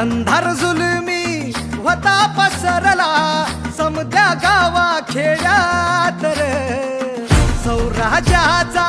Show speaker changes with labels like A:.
A: अंधार जुलमी होता पसरला. समद्या गावा खेड्यात सौराजाचा